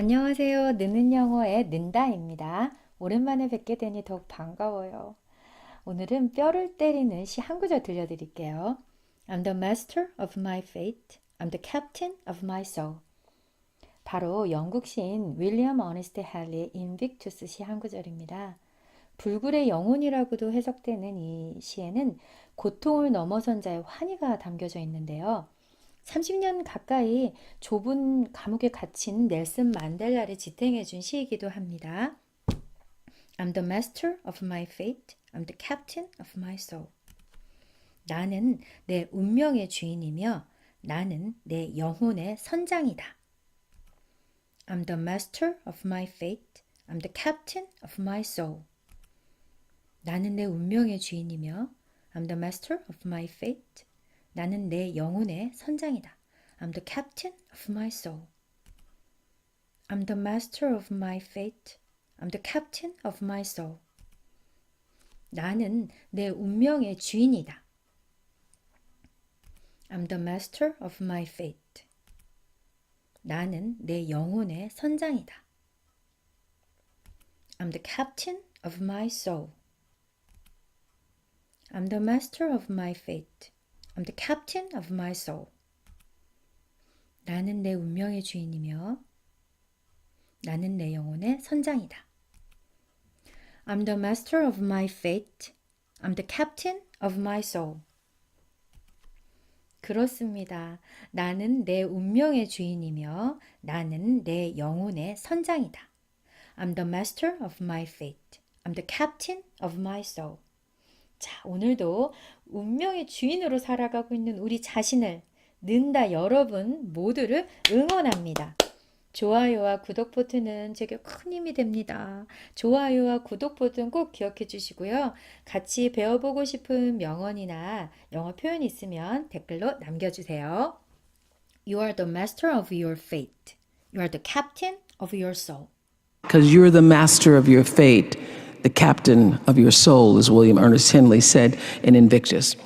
안녕하세요. 느는 영어의 는다입니다. 오랜만에 뵙게 되니 더욱 반가워요. 오늘은 뼈를 때리는 시 한 구절 들려드릴게요. I'm the master of my fate. I'm the captain of my soul. 바로 영국 시인 윌리엄 어니스트 헨리의 인빅투스 시 한 구절입니다. 불굴의 영혼이라고도 해석되는 이 시에는 고통을 넘어선 자의 환희가 담겨져 있는데요. 30년 가까이 좁은 감옥에 갇힌 넬슨 만델라를 지탱해 준 시이기도 합니다. I'm the master of my fate. I'm the captain of my soul. 나는 내 운명의 주인이며 나는 내 영혼의 선장이다. I'm the master of my fate. I'm the captain of my soul. 나는 내 운명의 주인이며 I'm the master of my fate. 나는 내 영혼의 선장이다. I'm the captain of my soul. I'm the master of my fate. I'm the captain of my soul. 나는 내 운명의 주인이다. I'm the master of my fate. 나는 내 영혼의 선장이다. I'm the captain of my soul. I'm the master of my fate. I'm the captain of my soul. 나는 내 운명의 주인이며 나는 내 영혼의 선장이다. I'm the master of my fate. I'm the captain of my soul. 그렇습니다. 나는 내 운명의 주인이며 나는 내 영혼의 선장이다. I'm the master of my fate. I'm the captain of my soul. 자, 오늘도 운명의 주인으로 살아가고 있는 우리 자신을 는다 여러분 모두를 응원합니다. 좋아요와 구독 버튼은 제게 큰 힘이 됩니다. 좋아요와 구독 버튼 꼭 기억해 주시고요. 같이 배워보고 싶은 명언이나 영어 표현이 있으면 댓글로 남겨주세요. You are the master of your fate. You are the captain of your soul. Because you're the master of your fate, the captain of your soul, as William Ernest Henley said in Invictus.